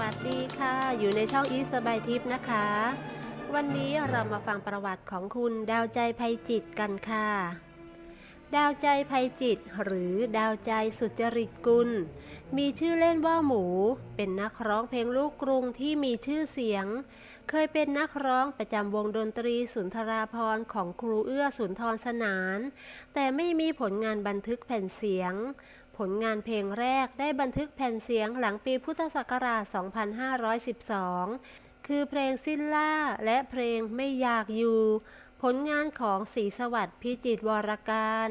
วัสดีค่ะ อยู่ในช่องอีสบายทิพย์นะคะ วันนี้เรามาฟังประวัติของคุณดาวใจภัยจิตกันค่ะ ดาวใจภัยจิต หรือดาวใจสุจริตกุล มีชื่อเล่นว่าหมู เป็นนักร้องเพลงลูกกรุงที่มีชื่อเสียง เคยเป็นนักร้องประจำวงดนตรีสุนทราพรณ์ของครูเอื้อสุนทรสนาน แต่ไม่มีผลงานบันทึกแผ่นเสียง ลงานเพลงแรกได้บันทึกแผ่นเสียงหลังปีพุทธศักราช 2512 คือเพลงสิ้นล่าและเพลงไม่อยากอยู่ ผลงานของศรีสวัสดิ์พิจิตวรการ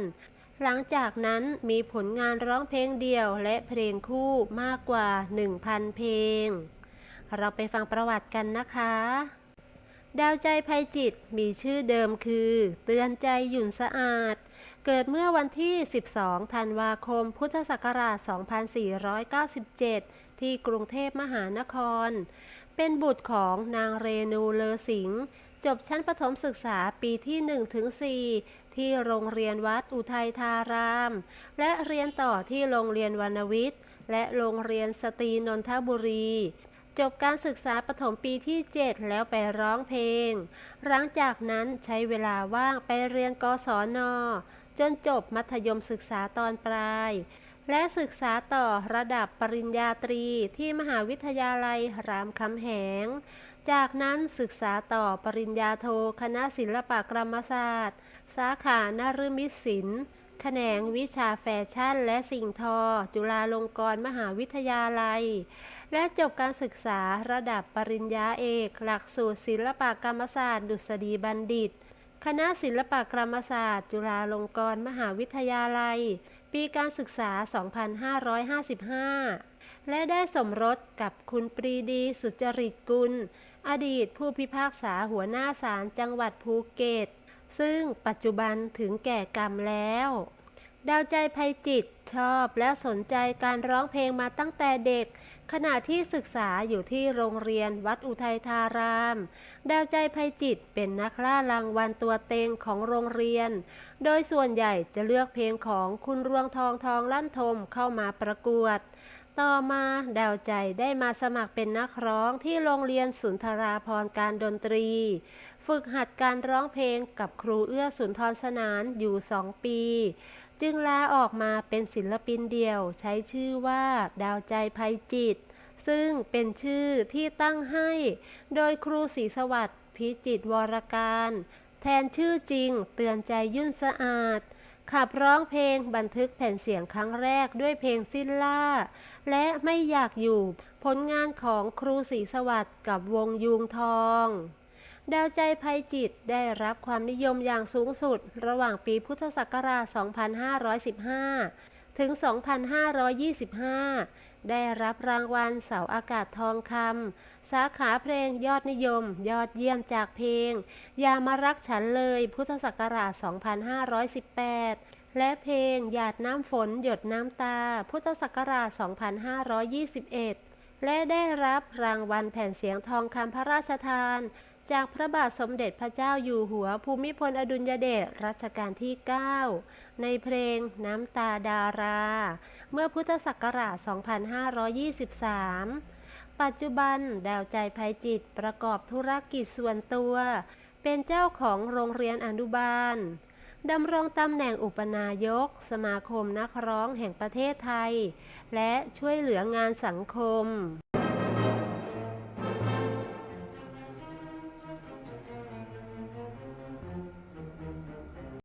หลังจากนั้นมีผลงานร้องเพลงเดี่ยวและเพลงคู่มากกว่า 1,000 เพลง เราไปฟังประวัติกันนะคะดาวใจภัยจิตมีชื่อเดิมคือ เตือนใจหยุ่นสะอาด เกิดเมื่อวันที่ 12 ธันวาคม พุทธศักราช 2497 ที่กรุงเทพมหานคร เป็นบุตรของนางเรนูเลอสิงห์จบชั้นประถมศึกษาปีที่1ถึง4ที่โรงเรียนวัดอุทัยธาราม และเรียนต่อที่โรงเรียนวรรณวิทย์ และโรงเรียนสตรีนนทบุรี จบการศึกษาประถมปีที่ 7 แล้วไปร้องเพลง หลังจากนั้นใช้เวลาว่างไปเรียนกศน จนจบมัธยมศึกษาตอนปลาย และศึกษาต่อระดับปริญญาตรีที่มหาวิทยาลัยรามคำแหง จากนั้นศึกษาต่อปริญญาโทคณะศิลปกรรมศาสตร์ สาขานฤมิตศิลป์แขนงวิชาแฟชั่นและสิ่งทอ จุฬาลงกรณ์มหาวิทยาลัย และจบการศึกษาระดับปริญญาเอก หลักสูตรศิลปกรรมศาสตร์ ดุษฎีบัณฑิต คณะศิลปกรรมศาสตร์ จุฬาลงกรณ์มหาวิทยาลัย ปีการศึกษา 2555 และได้สมรสกับคุณปรีดีสุจริตกุล อดีตผู้พิพากษาหัวหน้าศาลจังหวัดภูเก็ต ซึ่งปัจจุบันถึงแก่กรรมแล้ว ดาวใจภัยจิตชอบและสนใจการร้องเพลงมาตั้งแต่เด็ก ขณะที่ศึกษาอยู่ที่โรงเรียนวัดอุทัยธาราม ดาวใจภัยจิตเป็นนักล่ารางวัลตัวเต็งของโรงเรียน โดยส่วนใหญ่จะเลือกเพลงของคุณรวงทองทองลั่นทมเข้ามาประกวด ต่อมาดาวใจได้มาสมัครเป็นนักร้องที่โรงเรียนสุนทราพรการดนตรี ฝึกหัดการร้องเพลงกับครูเอื้อสุนทรสนานอยู่สองปี จึงลาออกมาเป็นศิลปินเดี่ยว ใช้ชื่อว่า ดาวใจภัยจิต ซึ่งเป็นชื่อที่ตั้งให้ โดยครูศรีสวัสดิ์พิจิตวรการ แทนชื่อจริง เตือนใจยุ่นสะอาด ขับร้องเพลงบันทึกแผ่นเสียงครั้งแรกด้วยเพลงสิ้นล่า และไม่อยากอยู่ ผลงานของครูศรีสวัสดิ์กับวงยูงทอง ดาวใจภัยจิตได้รับความนิยมอย่างสูงสุด ระหว่างปีพุทธศักราช 2515 ถึง 2525 ได้รับรางวัลเสาอากาศทองคำสาขาเพลงยอดนิยม ยอดเยี่ยมจากเพลง อย่ามารักฉันเลย พุทธศักราช 2518 และเพลงหยาดน้ำฝนหยดน้ำตา พุทธศักราช 2521 และได้รับรางวัลแผ่นเสียงทองคำพระราชทาน จากพระบาทสมเด็จพระเจ้าอยู่หัวภูมิพลอดุลยเดชรัชกาลที่ 9 ในเพลงน้ำตาดารา เมื่อพุทธศักราช 2523 ปัจจุบันดาวใจภัยจิตประกอบธุรกิจส่วนตัว เป็นเจ้าของโรงเรียนอนุบาลดำรงตำแหน่งอุปนายก สมาคมนักร้องแห่งประเทศไทย และช่วยเหลืองานสังคม